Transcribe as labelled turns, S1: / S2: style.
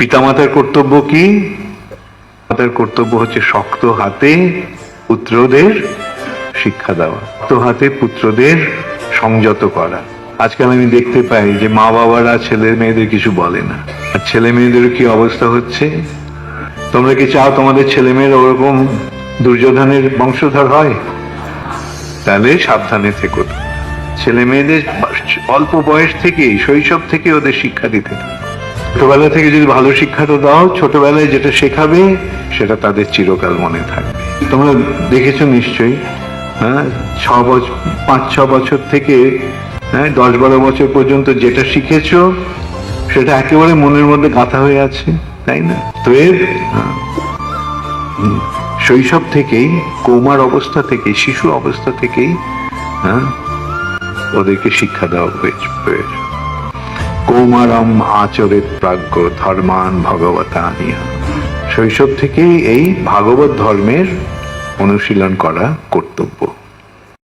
S1: পিতামাতার কর্তব্য কি? মাতার কর্তব্য হচ্ছে শক্ত হাতে পুত্রদের শিক্ষা দেওয়া, শক্ত হাতে পুত্রদের সংযত করা। আজকাল আমি দেখতে পাই যে মা বাবারা ছেলে মেয়েদের কিছু বলে না। আর ছেলে মেয়েদের কি অবস্থা হচ্ছে? তোমরা কি চাও তোমাদের ছেলে মেয়েরা ওরকম দুর্যোধনের বংশধর হয়? তাহলে সাবধানে থেকো। ছেলে মেয়েদের অল্প বয়স থেকেই, শৈশব থেকে ওদের শিক্ষা দিতে থাকো। ছোটবেলা থেকে যদি ভালো শিক্ষাটা দাও ছোটবেলায় যেটা শেখাবে সেটা তাদের চিরকাল মনে থাকবে। তোমরা দেখেছ নিশ্চয়ই হ্যাঁ ছ বছর পাঁচ ছ বছর থেকে হ্যাঁ দশ বারো বছর পর্যন্ত যেটা শিখেছো সেটা একেবারে মনের মধ্যে গাঁথা হয়ে আছে তাই না? তো এর হ্যাঁ, শৈশব থেকেই কৌমার অবস্থা থেকেই শিশু অবস্থা থেকেই হ্যাঁ ওদেরকে শিক্ষা দেওয়া হয়েছে। প্রয়োজন কৌমারম আচরিত প্রাজ্ঞ ধর্মান ভগবতানিয়া। শৈশব থেকেই এই ভাগবত ধর্মের অনুশীলন করা কর্তব্য।